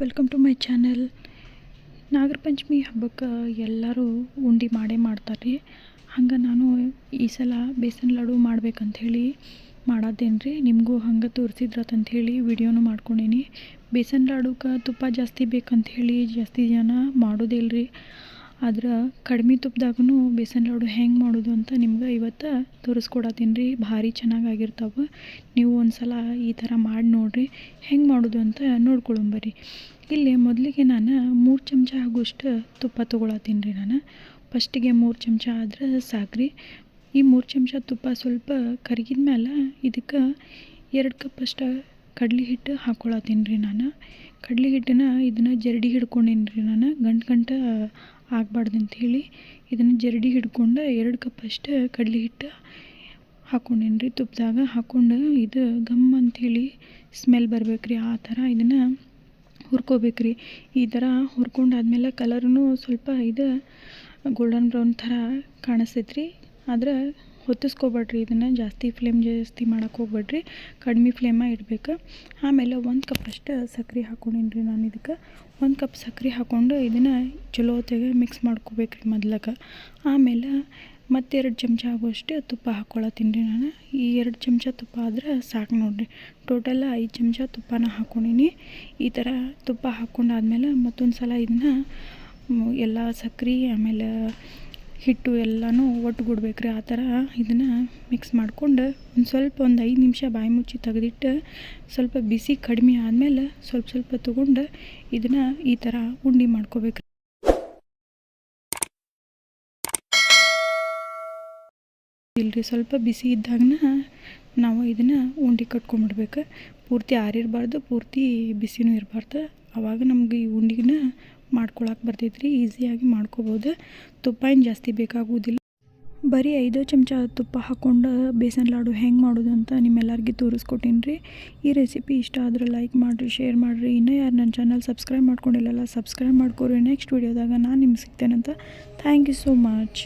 Welcome to my channel Nagara Panchami ಹಬ್ಬಕ್ಕೆ ಎಲ್ಲರೂ ಉಂಡೆ ಮಾಡೇ ಮಾಡ್ತಾರೆ ರೀ ಹಂಗೆ ನಾನು ಈ ಸಲ ಬೇಸನ್ ಲಾಡು ಮಾಡ್ಬೇಕಂಥೇಳಿ ಮಾಡತ್ತೇನೆ ರೀ ನಿಮಗೂ ಹಂಗೆ ತೋರಿಸಿದ್ರತಂಥೇಳಿ ವಿಡಿಯೋನು ಮಾಡ್ಕೊಂಡೀನಿ. ಬೇಸನ್ ಲಾಡುಕ್ಕೆ ತುಪ್ಪ ಜಾಸ್ತಿ ಬೇಕಂಥೇಳಿ ಜಾಸ್ತಿ ಜನ ಮಾಡೋದಿಲ್ಲ ರೀ ಆದ್ರೆ ಕಡಿಮೆ ತುಪ್ಪದಾಗೂ ಬೇಸನ್ ಲಾಡು ಹೆಂಗೆ ಮಾಡೋದು ಅಂತ ನಿಮ್ಗೆ ಇವತ್ತು ತೋರಿಸ್ಕೊಡತ್ತೀನಿ ರೀ. ಭಾರಿ ಚೆನ್ನಾಗಾಗಿರ್ತಾವೆ. ನೀವು ಒಂದು ಸಲ ಈ ಥರ ಮಾಡಿ ನೋಡಿರಿ. ಹೆಂಗೆ ಮಾಡೋದು ಅಂತ ನೋಡ್ಕೊಳ್ಳೋಂಬರ್ರಿ ಇಲ್ಲಿ ಮೊದಲಿಗೆ ನಾನು ಮೂರು ಚಮಚ ಆಗುವಷ್ಟು ತುಪ್ಪ ತೊಗೊಳತ್ತೀನಿ ರೀ ನಾನು. ಫಸ್ಟಿಗೆ ಮೂರು ಚಮಚ ಆದ್ರೆ ಸಾಕ್ರಿ. ಈ ಮೂರು ಚಮಚ ತುಪ್ಪ ಸ್ವಲ್ಪ ಕರಗಿದ ಮೇಲೆ ಇದಕ್ಕೆ ಎರಡು ಕಪ್ಪಷ್ಟು ಕಡ್ಲೆ ಹಿಟ್ಟು ಹಾಕ್ಕೊಳತ್ತೀನಿ ರೀ ನಾನು. ಕಡ್ಲೆ ಹಿಟ್ಟನ್ನ ಇದನ್ನು ಜರಡಿ ಹಿಡ್ಕೊಂಡೀನಿ ರೀ ನಾನು. ಗಂಟು ಗಂಟು ಆಗಬಾರ್ದು ಅಂಥೇಳಿ ಇದನ್ನು ಜರಡಿ ಹಿಡ್ಕೊಂಡು ಎರಡು ಕಪ್ ಅಷ್ಟು ಕಡ್ಲಿ ಹಿಟ್ಟು ಹಾಕ್ಕೊಂಡೀನಿ ರೀ ತುಪ್ಪದಾಗ ಹಾಕ್ಕೊಂಡು ಇದು ಘಮ್ ಅಂಥೇಳಿ ಸ್ಮೆಲ್ ಬರ್ಬೇಕು ರೀ ಆ ಥರ ಇದನ್ನು ಹುರ್ಕೋಬೇಕು ರೀ ಈ ಥರ ಹುರ್ಕೊಂಡಾದ್ಮೇಲೆ ಕಲರೂ ಸ್ವಲ್ಪ ಇದು ಗೋಲ್ಡನ್ ಬ್ರೌನ್ ಥರ ಕಾಣಿಸ್ತೈತೆ ರೀ ಆದ್ರೆ ಹೊತ್ತಿಸ್ಕೊಬೇಡ್ರಿ, ಇದನ್ನು ಜಾಸ್ತಿ ಫ್ಲೇಮ್ ಜಾಸ್ತಿ ಮಾಡೋಕ್ಕೆ ಹೋಗ್ಬೇಡ್ರಿ, ಕಡಿಮೆ ಫ್ಲೇಮ ಇಡ್ಬೇಕು. ಆಮೇಲೆ ಒಂದು ಕಪ್ಪಷ್ಟು ಸಕ್ರೆ ಹಾಕ್ಕೊಂಡೀನಿ ರೀ ನಾನು ಇದಕ್ಕೆ. ಒಂದು ಕಪ್ ಸಕ್ಕರೆ ಹಾಕ್ಕೊಂಡು ಇದನ್ನು ಚಲೋ ಹೊತ್ತಿಗೆ ಮಿಕ್ಸ್ ಮಾಡ್ಕೋಬೇಕು ರೀ ಮೊದ್ಲಕ್ಕೆ ಆಮೇಲೆ ಮತ್ತೆರಡು ಚಮಚ ಆಗುವಷ್ಟು ತುಪ್ಪ ಹಾಕ್ಕೊಳತ್ತೀನಿ ರೀ ನಾನು. ಈ ಎರಡು ಚಮಚ ತುಪ್ಪ ಆದ್ರೆ ಸಾಕು ನೋಡಿರಿ. ಟೋಟಲ್ ಐದು ಚಮಚ ತುಪ್ಪನ ಹಾಕ್ಕೊಂಡೀನಿ ಈ ಥರ ತುಪ್ಪ ಹಾಕ್ಕೊಂಡಾದ್ಮೇಲೆ ಮತ್ತೊಂದು ಸಲ ಇದನ್ನ ಎಲ್ಲ ಸಕ್ಕರೆ ಆಮೇಲೆ ಹಿಟ್ಟು ಎಲ್ಲನೂ ಒಟ್ಟುಗೂಡ್ಬೇಕು ರೀ ಆ ಥರ ಇದನ್ನು ಮಿಕ್ಸ್ ಮಾಡ್ಕೊಂಡು ಒಂದು ಸ್ವಲ್ಪ ಒಂದು ಐದು ನಿಮಿಷ ಬಾಯಿ ಮುಚ್ಚಿ ತೆಗೆದಿಟ್ಟು ಸ್ವಲ್ಪ ಬಿಸಿ ಕಡಿಮೆ ಆದಮೇಲೆ ಸ್ವಲ್ಪ ಸ್ವಲ್ಪ ತೊಗೊಂಡು ಇದನ್ನು ಈ ಥರ ಉಂಡೆ ಮಾಡ್ಕೋಬೇಕು ಇಲ್ರಿ ಸ್ವಲ್ಪ ಬಿಸಿ ಇದ್ದಾಗನ ನಾವು ಇದನ್ನು ಉಂಡೆ ಕಟ್ಕೊಂಬಿಡ್ಬೇಕು ಪೂರ್ತಿ ಆರಿರಬಾರ್ದು, ಪೂರ್ತಿ ಬಿಸಿನೂ ಇರಬಾರ್ದು. ಆವಾಗ ನಮ್ಗೆ ಈ ಉಂಡೆನ ಮಾಡ್ಕೊಳಕ್ಕೆ ಬರ್ತೈತ್ರಿ ಈಸಿಯಾಗಿ ಮಾಡ್ಕೋಬೋದು. ತುಪ್ಪ ಏನು ಜಾಸ್ತಿ ಬೇಕಾಗುವುದಿಲ್ಲ ಬರೀ ಐದು ಚಮಚ ತುಪ್ಪ ಹಾಕ್ಕೊಂಡು ಬೇಸನ್ ಲಾಡು ಹೆಂಗೆ ಮಾಡೋದು ಅಂತ ನಿಮ್ಮೆಲ್ಲರಿಗೆ ತೋರಿಸ್ಕೊಟ್ಟೀನಿ ರೀ ಈ ರೆಸಿಪಿ ಇಷ್ಟ ಆದ್ರೆ ಲೈಕ್ ಮಾಡಿರಿ ಶೇರ್ ಮಾಡಿರಿ. ಇನ್ನೂ ಯಾರು ನನ್ನ ಚಾನಲ್ ಸಬ್ಸ್ಕ್ರೈಬ್ ಮಾಡ್ಕೊಂಡಿಲ್ಲಲ್ಲ ಸಬ್ಸ್ಕ್ರೈಬ್ ಮಾಡ್ಕೊರಿ. ನೆಕ್ಸ್ಟ್ ವೀಡಿಯೋದಾಗ ನಾನು ನಿಮ್ಗೆ ಅಂತ ಥ್ಯಾಂಕ್ ಯು ಸೋ ಮಚ್